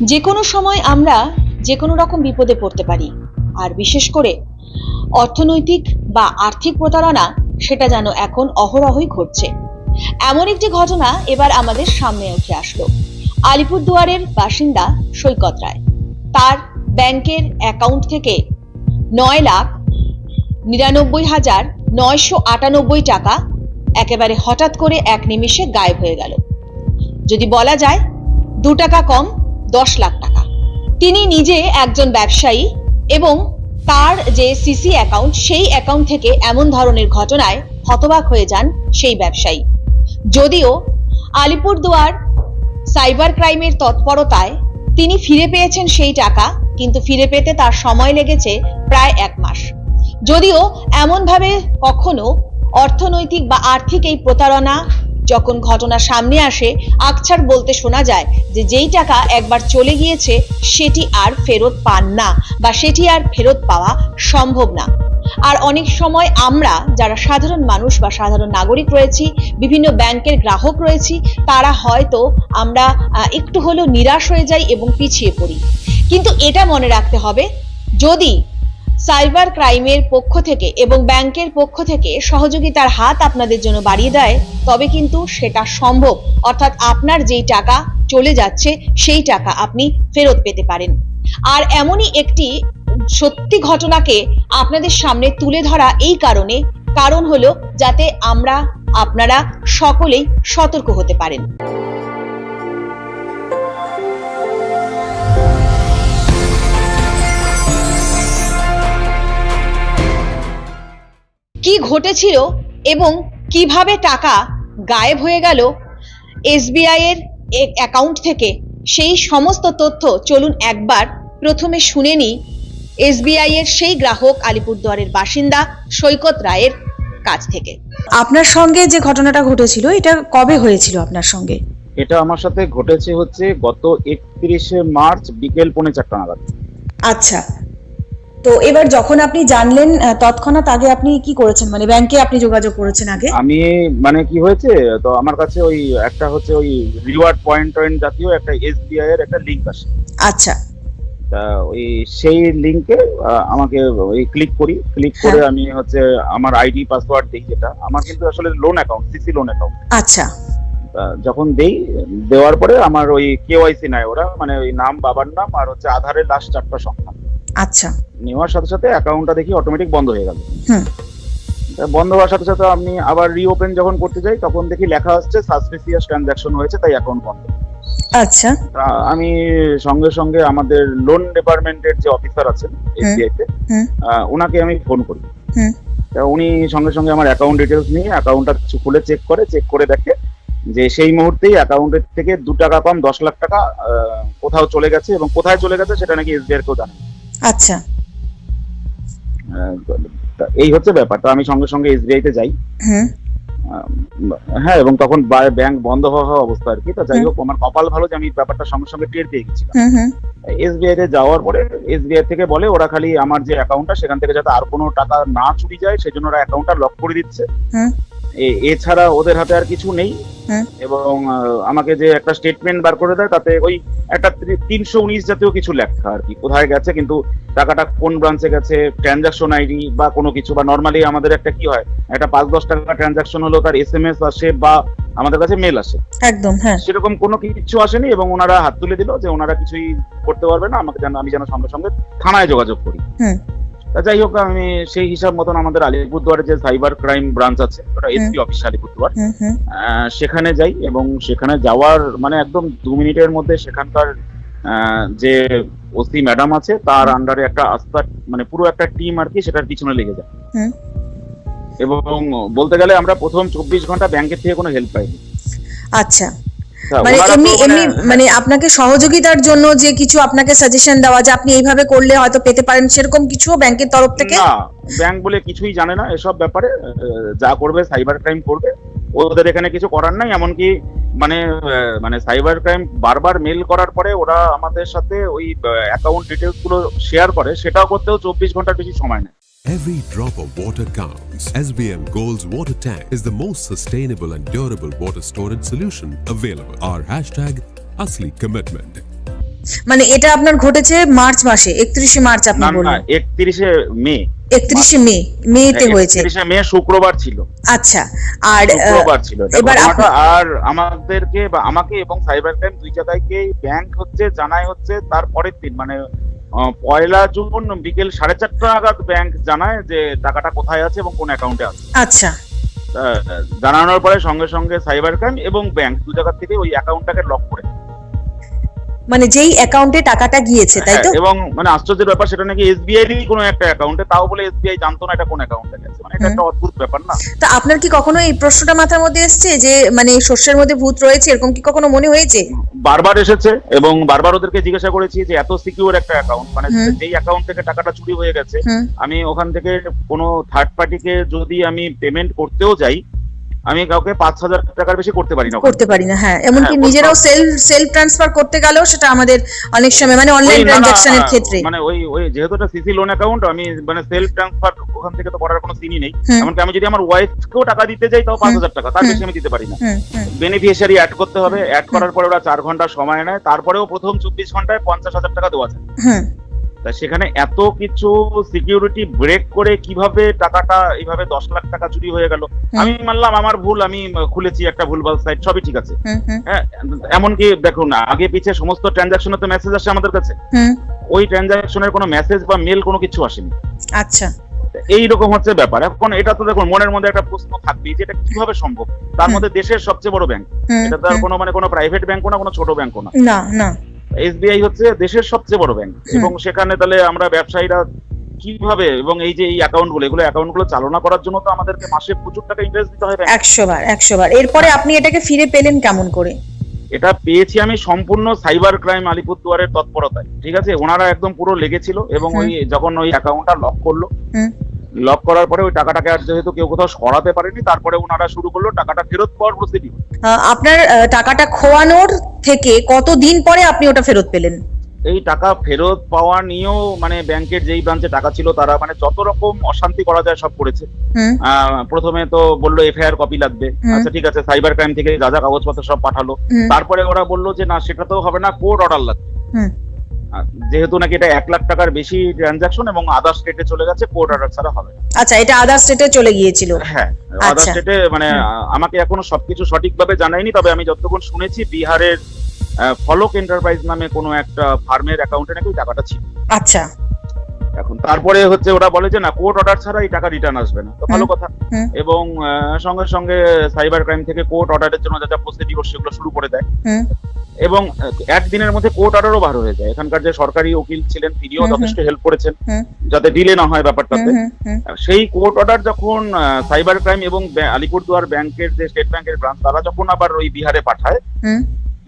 যে কোনো সময় আমরা যে কোনো রকম বিপদে পড়তে পারি। আর বিশেষ করে অর্থনৈতিক বা আর্থিক প্রতারণা, সেটা যেন এখন অহরহই ঘটছে। এমন একটি ঘটনা এবার আমাদের সামনে উঠে আসলো। আলিপুরদুয়ারের বাসিন্দা সৈকত রায়। তার ব্যাংকের অ্যাকাউন্ট থেকে নয় লাখ নিরানব্বই হাজার নয়শো আটানব্বই টাকা একেবারে হঠাৎ করে এক নিমিষে গায়েব হয়ে গেল। যদি বলা যায় দু টাকা কম দশ লাখ টাকা। তিনি নিজে একজন ব্যবসায়ী এবং তার যে সিসি অ্যাকাউন্ট সেই অ্যাকাউন্ট থেকে এমন ধরনের ঘটনায় হতবাক হয়ে যান সেই ব্যবসায়ী। যদিও আলিপুরদুয়ার সাইবার ক্রাইমের তৎপরতায় তিনি ফিরে পেয়েছেন সেই টাকা, কিন্তু ফিরে পেতে তার সময় লেগেছে প্রায় এক মাস। যদিও এমনভাবে কখনো অর্থনৈতিক বা আর্থিক এই প্রতারণা যখন ঘটনা সামনে আসে, আকছার বলতে শোনা যায় যে যেই টাকা একবার চলে গিয়েছে, সেটি আর ফেরত পান না বা সেটি আর ফেরত পাওয়া সম্ভব না। আর অনেক সময় আমরা, যারা সাধারণ মানুষ বা সাধারণ নাগরিক রয়েছি, বিভিন্ন ব্যাংকের গ্রাহক রয়েছি, তারা হয়তো আমরা একটু হলেও নিরাশ হয়ে যাই এবং পিছিয়ে পড়ি। কিন্তু এটা মনে রাখতে হবে, যদি সাইবার ক্রাইমের পক্ষ থেকে এবং ব্যাংকের পক্ষ থেকে সহযোগিতার হাত আপনাদের জন্য বাড়িয়ে দেয়, তবে কিন্তু সেটা সম্ভব। অর্থাৎ আপনার যেই টাকা চলে যাচ্ছে, সেই টাকা আপনি ফেরত পেতে পারেন। আর এমনই একটি সত্যি ঘটনাকে আপনাদের সামনে তুলে ধরা এই কারণে, কারণ হলো যাতে আমরা, আপনারা সকলেই সতর্ক হতে পারেন। কি ঘটেছিল এবং কীভাবে টাকা গায়েব হয়ে গেল এসবিআই এর অ্যাকাউন্ট থেকে? সেই সমস্ত তথ্য চলুন একবার প্রথমে শুনে নিই। এসবিআই এর সেই গ্রাহক আলিপুরদুয়ারের বাসিন্দা সৈকত রায়ের কাছ থেকে। আপনার সঙ্গে যে ঘটনাটা ঘটেছিল এটা কবে হয়েছিল আপনার সঙ্গে? এটা আমার সাথে ঘটেছে হচ্ছে গত একত্রিশে মার্চ বিকেল পৌনে চারটা নাগাদ। আচ্ছা তো এবার যখন আপনি জানলেন তৎক্ষণাৎ আগে আপনি কি করেছেন? মানে ব্যাংকে আপনি যোগাযোগ করেছেন আগে? আমি মানে কি হয়েছে তো আমার কাছে ওই একটা হচ্ছে ওই রিওয়ার্ড পয়েন্ট টয়েন্ট জাতীয় একটা এসবিআই এর একটা লিঙ্ক আসে। আচ্ছা। ওই সেই লিঙ্কে আমাকে ওই ক্লিক করি। ক্লিক করে হ্যাঁ। আমি হচ্ছে আমার আইডি পাসওয়ার্ড দিই যেটা। আমার কিন্তু আসলে loan account CC loan account আচ্ছা। যখন দেই দেওয়ার পরে আমার ওই কেওয়াইসি নাই ওরা মানে ওই নাম বাবার নাম আর হচ্ছে আধারের লাস্ট চারটা সংখ্যা। আচ্ছা। নেওয়ার সাথে সাথে অ্যাকাউন্টটা দেখি অটোমেটিক বন্ধ হয়ে গেল। বন্ধ হওয়ার সাথে সাথে আমি আবার রিওপেন যখন করতে যাই তখন দেখি লেখা আসছে সাসপিসিয়াস ট্রানজাকশন হয়েছে তাই অ্যাকাউন্ট বন্ধ। আচ্ছা। আমি সঙ্গে সঙ্গে আমাদের লোন ডিপার্টমেন্টের যে অফিসার আছেন এসবিআই তে ওনাকে আমি ফোন করি। উনি সঙ্গে সঙ্গে আমার অ্যাকাউন্ট ডিটেলস নিয়ে অ্যাকাউন্টটা খুলে চেক করে চেক করে দেখে যে সেই মুহূর্তেই অ্যাকাউন্টের থেকে দু টাকা কম দশ লাখ টাকা কোথাও চলে গেছে এবং কোথায় চলে গেছে সেটা নাকি এসবিআই কেউ জানে। আচ্ছা। এই হচ্ছে ব্যাপার। তো আমি সঙ্গে সঙ্গে এসবিআই তে যাই। হ্যাঁ এবং তখন ব্যাংক বন্ধ হওয়া হওয়া অবস্থা আর কি। তো যাই হোক আমার কপাল ভালো যে আমি ব্যাপারটা সঙ্গে সঙ্গে টের পেয়ে গেছিলাম। এসবিআই তে যাওয়ার পরে এসবিআই থেকে বলে ওরা খালি আমার যে অ্যাকাউন্টটা সেখান থেকে যাতে আর কোনো টাকা না চুরি যায় সেজন্য ওরা অ্যাকাউন্টটা লক করে দিচ্ছে। এছাড়া ওদের হাতে আর কিছু নেই। এবং আমাকে যে একটা স্টেটমেন্ট বার করে দেয় তাতে ওই একটা তিনশো উনিশ জাতীয় কিছু লেখা আর কি। কোথায় গেছে কিন্তু টাকাটা কোন ব্রাঞ্চে গেছে ট্রানজাকশন আইডি বা কোনো কিছু বা নর্মালি আমাদের একটা কি হয় একটা পাঁচ দশ টাকা ট্রানজাকশন হলো তার এস এম এস আসে বা আমাদের কাছে মেল আসে। একদম হ্যাঁ। সেরকম কোনো কিছু আসেনি এবং ওনারা হাত তুলে দিল যে ওনারা কিছুই করতে পারবে না আমাকে যেন আমি যেন সঙ্গে সঙ্গে থানায় যোগাযোগ করি। তা যাই হোক আমি সেই হিসাব মতন আমাদের আলিপুরদুয়ারে যে সাইবার ক্রাইম ব্রাঞ্চ আছে ওটা এসপি অফিস আলিপুরদুয়ার সেখানে যাই এবং সেখানে যাওয়ার মানে একদম দু মিনিটের মধ্যে সেখানকার যে ওসি ম্যাডাম আছে তার আন্ডারে একটা আস্থা মানে পুরো একটা টিম আর কি সেটার পিছনে লেগে যায়। এবং বলতে গেলে আমরা প্রথম চব্বিশ ঘণ্টা ব্যাংকের থেকে কোনো হেল্প পাইনি। আচ্ছা। মানে এমনি এমনি মানে- মানে আপনাকে সহযোগিতার জন্য যে কিছু আপনাকে সাজেশন দেওয়া যে আপনি এইভাবে করলে হয়তো পেতে পারেন সেরকম কিছু ব্যাংকের তরফ থেকে? না ব্যাংক বলে কিছুই জানে না এসব ব্যাপারে যা করবে সাইবার ক্রাইম করবে। ওদের এখানে কিছু করার নাই এমনকি মানে মানে সাইবার ক্রাইম বারবার মেল করার পরে ওরা আমাদের সাথে ওই অ্যাকাউন্ট ডিটেলসগুলো শেয়ার করে সেটাও করতেও চব্বিশ ঘণ্টার বেশি সময় নেয়। Every drop of water counts. SBM Gold's water tank is the most sustainable and durable water storage solution available. Our hashtag Asli Commitment. মানে এটা আপনার ঘটেছে মার্চ মাসে একত্রিশে মার্চ আপনি না না বললেন একত্রিশে মে একত্রিশে মে মেতে হয়েছে একত্রিশে মে শুক্রবার ছিল আচ্ছা আর শুক্রবার ছিল এবার আর আমাদেরকে বা আমাকে এবং সাইবার ক্রাইম দুই জায়গায়কে ব্যাংক হচ্ছে জানাই হচ্ছে তার পরের দিন মানে পয়লা জুন বিকেল সাড়ে চারটা নাগাদ ব্যাংক জানায় যে টাকাটা কোথায় আছে এবং কোন অ্যাকাউন্টে আছে। আচ্ছা। জানানোর পরে সঙ্গে সঙ্গে সাইবার ক্রাইম এবং ব্যাংক দু জায়গা থেকে ওই অ্যাকাউন্টটাকে লক করে মানে যেই অ্যাকাউন্টে টাকাটা গিয়েছে তাই তো? হ্যাঁ, এবং মানে আশ্চর্যের ব্যাপার সেটা নাকি এসবিআই এরই কোনো একটা অ্যাকাউন্টে তাও বলে এসবিআই জানতো না এটা কোন অ্যাকাউন্টে গেছে। মানে এটা একটা অদ্ভুত ব্যাপার না? তা আপনার কি কখনো এই প্রশ্নটা মাথার মধ্যে এসছে যে মানে শস্যের মধ্যে ভূত রয়েছে এরকম কি কখনো মনে হয়েছে? বারবার এসেছে এবং বারবার ওদেরকে জিজ্ঞাসা করেছি যে এত সিকিউর একটা অ্যাকাউন্ট মানে যেই অ্যাকাউন্ট থেকে টাকাটা চুরি হয়ে গেছে আমি ওখান থেকে কোনো থার্ড পার্টিকে যদি আমি পেমেন্ট করতেও যাই আমি কাউকে পাঁচ হাজার টাকার বেশি করতে পারি না করতে পারি না হ্যাঁ। এমনকি হ্যাঁ, নিজেরাও সেলফ সেলফ ট্রান্সফার করতে গেলেও সেটা আমাদের অনেক সময় মানে অনলাইন ট্রানজাকশনের ক্ষেত্রে। মানে ওই ওই যেহেতু এটা সিসি লোন অ্যাকাউন্ট আমি মানে সেলফ ট্রান্সফার ওখান থেকে তো করার কোনো সিনই নেই। এমনকি আমি যদি আমার ওয়াইফকেও টাকা দিতে যাই তাও পাঁচ হাজার টাকা তার বেশি আমি দিতে পারি না। বেনিফিশিয়ারি অ্যাড করতে হবে অ্যাড করার পরে ওরা চার ঘণ্টা সময় নেয় তারপরেও প্রথম চব্বিশ ঘন্টায় পঞ্চাশ হাজার টাকা দেওয়া যায়। তা সেখানে এত কিছু সিকিউরিটি ব্রেক করে কীভাবে টাকাটা এইভাবে দশ লাখ টাকা চুরি হয়ে গেল? আমি মানলাম আমার ভুল আমি খুলেছি একটা ভুলভাল সাইট সবই ঠিক আছে। হ্যাঁ এমনকি দেখুন আগে পিছে সমস্ত ট্রানজাকশনে তো মেসেজ আসে আমাদের কাছে। ওই ট্রানজাকশনের কোনো মেসেজ বা মেল কোনো কিছু আসেনি। আচ্ছা। এইরকম হচ্ছে ব্যাপার। এখন এটা তো দেখুন মনের মধ্যে একটা প্রশ্ন থাকবেই যে এটা কীভাবে সম্ভব? তার মধ্যে দেশের সবচেয়ে বড় ব্যাংক এটা তো আর কোনো মানে কোনো প্রাইভেট ব্যাংকও না কোনো ছোট ব্যাংকও না। না না। এসবিআই হচ্ছে দেশের সবচেয়ে বড় ব্যাংক এবং সেখানে তাহলে আমরা ব্যবসায়ীরা কীভাবে এবং এই যে এই অ্যাকাউন্টগুলো এগুলো অ্যাকাউন্টগুলো চালনা করার জন্য তো আমাদেরকে মাসে প্রচুর টাকা ইন্টারেস্ট দিতে হয়। একশো বার একশো বার। এরপরে আপনি এটাকে ফিরে পেলেন কেমন করে? এটা পেয়েছি আমি সম্পূর্ণ সাইবার ক্রাইম আলিপুরদুয়ারের তৎপরতায় ঠিক আছে? ওনারা একদম পুরো লেগেছিল এবং ওই যখন ওই অ্যাকাউন্টটা লক করল। লক করার পরে ওই টাকাটাকে আর যেহেতু কেউ কোথাও সরাতে পারেনি তারপরে ওনারা শুরু করল টাকাটা ফেরত পাওয়ার প্রসিডিউর আপনার টাকাটা খোয়ানোর থেকে কতদিন পরে আপনি ওটা ফেরত পেলেন? এই টাকা ফেরত পাওয়া নিয়েও মানে ব্যাংকের যেই ব্রাঞ্চে টাকা ছিল তারা মানে যত রকম অশান্তি করা যায় সব করেছে। প্রথমে তো বলল এফআইআর কপি লাগবে। আচ্ছা ঠিক আছে সাইবার ক্রাইম থেকে যা যা কাগজপত্র সব পাঠালো। তারপরে ওরা বলল যে না সেটা তো হবে না কোর্ট অর্ডার লাগবে। যেহেতু নাকি এটা এক লাখ টাকার বেশি ট্রানজাকশন এবং আদার স্টেটে চলে গেছে কোর্ট অর্ডার ছাড়া হবে। আচ্ছা এটা আদার স্টেটে চলে গিয়েছিল। হ্যাঁ আদার আচ্ছা। স্টেটে মানে আমাকে এখনও সবকিছু সঠিকভাবে জানায়নি তবে আমি যতক্ষণ শুনেছি বিহারের ফলক এন্টারপ্রাইজ নামে কোনো একটা ফার্মের অ্যাকাউন্টে নাকি টাকাটা ছিল। আচ্ছা। এখন তারপরে হচ্ছে ওরা বলে যে না কোর্ট অর্ডার ছাড়া এই টাকা রিটার্ন আসবে না। তো ভালো কথা। এবং সঙ্গে সঙ্গে সাইবার ক্রাইম থেকে কোর্ট অর্ডারের জন্য যা যা প্রসিডিওর সেগুলো শুরু করে দেয়। এবং একদিনের মধ্যে কোর্ট অর্ডারও বার হয়ে যায়। এখানকার যে সরকারি উকিল ছিলেন তিনিও। যথেষ্ট হেল্প করেছেন যাতে ডিলে না হয় ব্যাপারটাতে। সেই কোর্ট অর্ডার যখন সাইবার ক্রাইম এবং আলিপুরদুয়ার ব্যাংকের যে স্টেট ব্যাংকের ব্রাঞ্চ তারা যখন আবার ওই বিহারে পাঠায়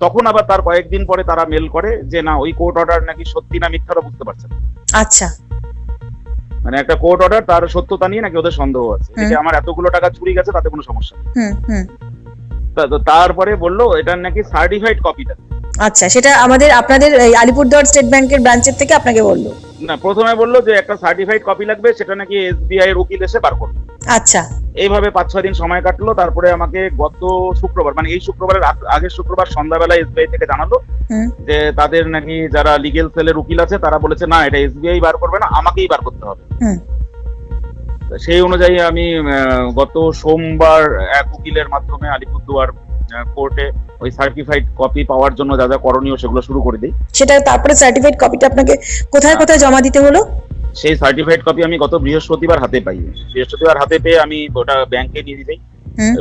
তখন আবার তার কয়েকদিন পরে তারা মেল করে যে না ওই কোর্ট অর্ডার নাকি সত্যি না মিথ্যারও বুঝতে পারছে না। আচ্ছা। মানে একটা কোর্ট অর্ডার তার সত্যতা নিয়ে নাকি ওদের সন্দেহ আছে। যে আমার এতগুলো টাকা চুরি গেছে তাতে কোনো সমস্যা নেই। তারপরে বলল এটার নাকি সার্টিফাইড কপিটা আচ্ছা সেটা আমাদের আপনাদের আলিপুরদুয়ার স্টেট ব্যাংকের ব্রাঞ্চের থেকে আপনাকে বলল? না প্রথমে বলল যে একটা সার্টিফাইড কপি লাগবে সেটা নাকি এসবিআই এর উকিল এসে বার করবে আচ্ছা। এইভাবে পাঁচ ছয় দিন সময় কাটলো তারপরে আমাকে গত শুক্রবার মানে এই শুক্রবারের আগ- আগের শুক্রবার সন্ধ্যাবেলা এসবিআই থেকে জানালো হুম। যে তাদের নাকি যারা লিগেল সেলের উকিল আছে তারা বলেছে না এটা এসবিআই বার করবে না আমাকেই বার করতে হবে। সেই অনুযায়ী আমি গত সোমবার এক উকিলের মাধ্যমে আলিপুরদুয়ার কোর্টে ওই সার্টিফাইড কপি পাওয়ার জন্য যা যা করণীয় সেগুলো শুরু করে দিই। সেটা তারপরে সার্টিফাইড কপিটা আপনাকে কোথায় কোথায় জমা দিতে হলো? সেই সার্টিফাইড কপি আমি গত বৃহস্পতিবার হাতে পাই। বৃহস্পতিবার হাতে পেয়ে আমি ওটা ব্যাংকে নিয়ে দিই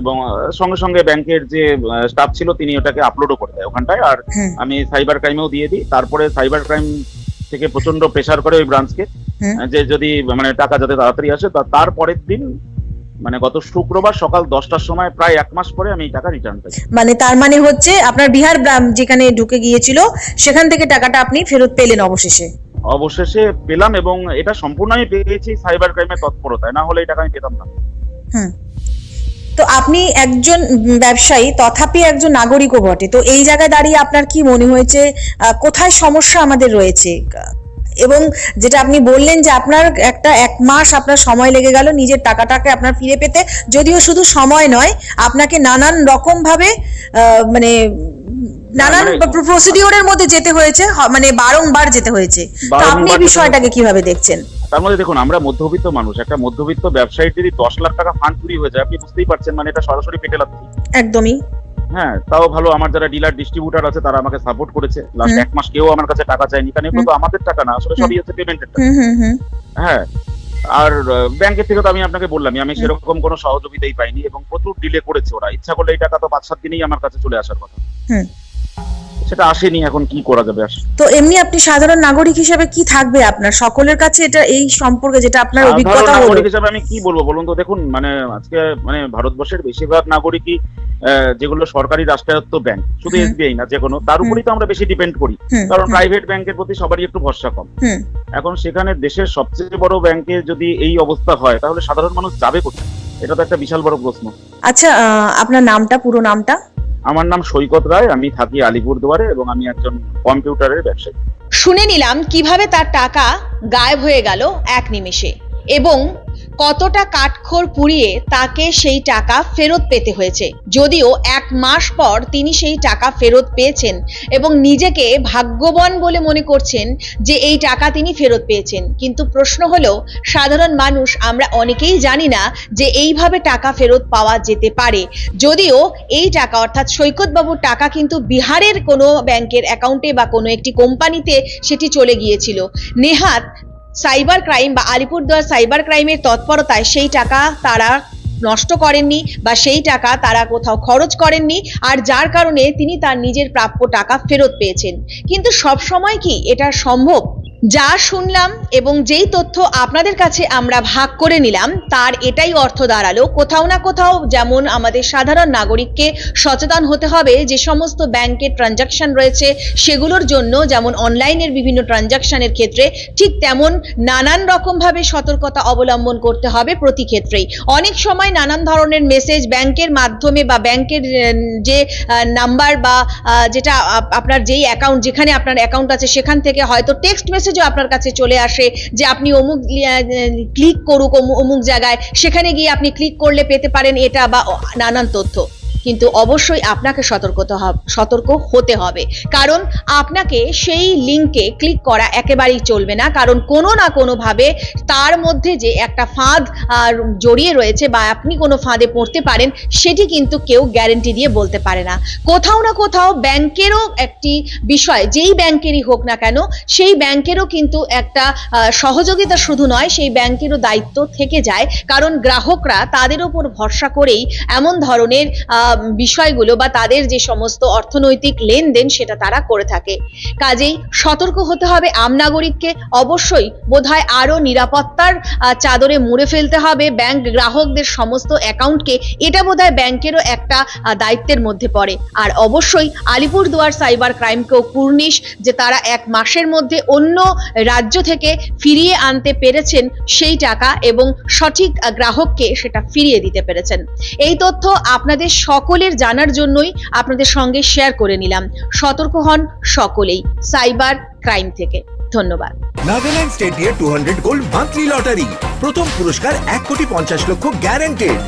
এবং সঙ্গে সঙ্গে ব্যাংকের যে স্টাফ ছিল তিনি ওটাকে আপলোডও করে দেয় ওখানটায়। আর আমি সাইবার ক্রাইমেও দিয়ে দিই। তারপরে সাইবার ক্রাইম থেকে প্রচণ্ড প্রেসার করে ওই ব্রাঞ্চকে। যে যদি মানে টাকা যাতে তাড়াতাড়ি আসে তা তার পরের দিন মানে গত শুক্রবার সকাল দশটার সময় প্রায় এক মাস পরে আমি টাকা রিটার্ন পাই মানে তার মানে হচ্ছে আপনার বিহার ব্রাম- যেখানে ঢুকে গিয়েছিল সেখান থেকে টাকাটা আপনি ফেরত পেলেন অবশেষে? অবশেষে পেলাম এবং এটা সম্পূর্ণ আমি পেয়েছি সাইবার ক্রাইমের তৎপরতায় না হলে এই টাকা আমি পেতাম না। হুম। তো আপনি একজন ব্যবসায়ী তথাপি একজন নাগরিকও বটে তো এই জায়গায় দাঁড়িয়ে আপনার কি মনে হয়েছে কোথায় সমস্যা আমাদের রয়েছে? এবং যেটা আপনি বললেন যে আপনার একটা এক মাস আপনার সময় লেগে গেল নিজের টাকাটাকে আপনার ফিরে পেতে যদিও শুধু সময় নয় আপনাকে নানান রকম ভাবে আহ, মানে নানান প্রসিডিওর প্রসিডিওরের মধ্যে যেতে হয়েছে মানে বারংবার যেতে হয়েছে। তো আপনি এই বিষয়টাকে কীভাবে দেখছেন? তার মধ্যে দেখুন আমরা মধ্যবিত্ত মানুষ একটা মধ্যবিত্ত ব্যবসায়ীর যদি দশ লাখ টাকা ফান্ড চুরি হয়ে যায় আপনি বুঝতেই পারছেন মানে এটা সরাসরি পেটে লাগছে একদমই। হ্যাঁ তাও ভালো আমার যারা ডিলার ডিস্ট্রিবিউটার আছে তারা আমাকে সাপোর্ট করেছে। লাস্ট এক মাস কেউ আমার কাছে টাকা চায়নি কারণ এগুলো তো আমাদের টাকা না আসলে সবই হচ্ছে পেমেন্টের টাকা। হ্যাঁ আর ব্যাংকের থেকে তো আমি আপনাকে বললাম আমি সেরকম কোনো সহযোগিতাই পাইনি এবং প্রচুর ডিলে করেছে ওরা। ইচ্ছা করলে এই টাকা তো পাঁচ সাত দিনেই আমার কাছে চলে আসার কথা। হুম। সেটা আসেনি এখন কি করা যাবে? তো এমনি আপনি সাধারণ নাগরিক হিসেবে কি থাকবে আপনার? সকলের কাছে এটা এই সম্পর্কে যেটা আপনার অভিজ্ঞতা হলো। নাগরিক হিসাবে আমি কি বলব বলুন তো? দেখুন মানে আজকে মানে ভারতবর্ষের বেশিরভাগ নাগরিকই যেগুলো সরকারি রাষ্ট্রায়ত্ত ব্যাংক শুধু এসবিআই না যে কোনো তার উপরেই তো আমরা বেশি ডিপেন্ড করি। কারণ প্রাইভেট ব্যাংকের প্রতি সবারই একটু ভরসা কম। এখন সেখানে দেশের সবচেয়ে বড় ব্যাংকে যদি এই অবস্থা হয় তাহলে সাধারণ মানুষ যাবে কোথায়? এটা তো একটা বিশাল বড় প্রশ্ন। আচ্ছা আপনার নামটা পুরো নামটা? আমার নাম সৈকত রায়, আমি থাকি আলিপুরদুয়ারে এবং আমি একজন কম্পিউটারের ব্যবসায়ী। শুনে নিলাম কীভাবে তার টাকা গায়েব হয়ে গেল এক নিমেষে এবং কতটা কাঠখড় পুড়িয়ে তাকে সেই টাকা ফেরত পেতে হয়েছে। যদিও এক মাস পর তিনি সেই টাকা ফেরত পেয়েছেন এবং নিজেকে ভাগ্যবান বলে মনে করছেন যে এই টাকা তিনি ফেরত পেয়েছেন। কিন্তু প্রশ্ন হলো, সাধারণ মানুষ আমরা অনেকেই জানি না যে এইভাবে টাকা ফেরত পাওয়া যেতে পারে। যদিও এই টাকা অর্থাৎ সৈকতবাবুর টাকা কিন্তু বিহারের কোনো ব্যাংকের অ্যাকাউন্টে বা কোনো একটি কোম্পানিতে সেটি চলে গিয়েছিল। নেহাত সাইবার ক্রাইম বা আলিপুরদুয়ার সাইবার ক্রাইমের তৎপরতায় সেই টাকা তারা নষ্ট করেননি বা সেই টাকা তারা কোথাও খরচ করেননি আর যার কারণে তিনি তার নিজের প্রাপ্য টাকা ফেরত পেয়েছেন। কিন্তু সব সময় কি এটা সম্ভব? যা শুনলাম এবং যেই তথ্য আপনাদের কাছে আমরা ভাগ করে নিলাম, তার এটাই অর্থ দাঁড়াল। কোথাও না কোথাও যেমন আমাদের সাধারণ নাগরিককে সচেতন হতে হবে, যে সমস্ত ব্যাংকের ট্রানজাকশন রয়েছে, সেগুলোর জন্য যেমন অনলাইনের বিভিন্ন ট্রানজাকশনের ক্ষেত্রে ঠিক তেমন নানান রকমভাবে সতর্কতা অবলম্বন করতে হবে প্রতি ক্ষেত্রেই। অনেক সময় নানান ধরনের মেসেজ ব্যাংকের মাধ্যমে বা ব্যাংকের যে নাম্বার বা যেটা আপনার যেই অ্যাকাউন্ট যেখানে আপনার অ্যাকাউন্ট আছে, সেখান থেকে হয়তো টেক্সট মেসেজও আপনার কাছে চলে আসে যে আপনি অমুক ক্লিক করুক অমু- অমুক জায়গায়। সেখানে গিয়ে আপনি ক্লিক করলে পেতে পারেন এটা বা নানান তথ্য। কিন্তু অবশ্যই আপনাকে সতর্কতা সতর্ক হতে হবে। কারণ আপনাকে সেই লিঙ্কে ক্লিক করা একেবারেই চলবে না। কারণ কোনো না কোনোভাবে তার মধ্যে যে একটা ফাঁদ জড়িয়ে রয়েছে বা আপনি কোনো ফাঁদে পড়তে পারেন, সেটি কিন্তু কেউ গ্যারেন্টি দিয়ে বলতে পারে না। কোথাও না কোথাও ব্যাংকেরও একটি বিষয়, যেই ব্যাংকেরই হোক না কেন, সেই ব্যাংকেরও কিন্তু একটা সহযোগিতা শুধু নয়, সেই ব্যাংকেরও দায়িত্ব থেকে যায়। কারণ গ্রাহকরা তাদের উপর ভরসা করেই এমন ধরনের বিষয়গুলো বা তাদের যে সমস্ত অর্থনৈতিক লেনদেন সেটা তারা করে থাকে। কাজেই সতর্ক হতে হবে আম নাগরিককে। অবশ্যই বোধহয় আরও নিরাপত্তার চাদরে মুড়ে ফেলতে হবে। ব্যাংক গ্রাহকদের সমস্ত অ্যাকাউন্টকে। এটা বোধহয় ব্যাংকেরও একটা দায়িত্বের মধ্যে পড়ে। আর অবশ্যই আলিপুরদুয়ার সাইবার ক্রাইমকেও কুর্নিশ যে তারা এক মাসের মধ্যে অন্য রাজ্য থেকে ফিরিয়ে আনতে পেরেছেন সেই টাকা এবং সঠিক গ্রাহককে সেটা ফিরিয়ে দিতে পেরেছেন। এই তথ্য আপনাদের সকলের জানার জন্যই আপনাদের সঙ্গে শেয়ার করে নিলাম। সতর্ক হন সকলেই। সাইবার ক্রাইম থেকে। ধন্যবাদ। Nagaland state two hundred gold monthly lottery প্রথম পুরস্কার এক কোটি পঞ্চাশ লক্ষ গ্যারান্টেড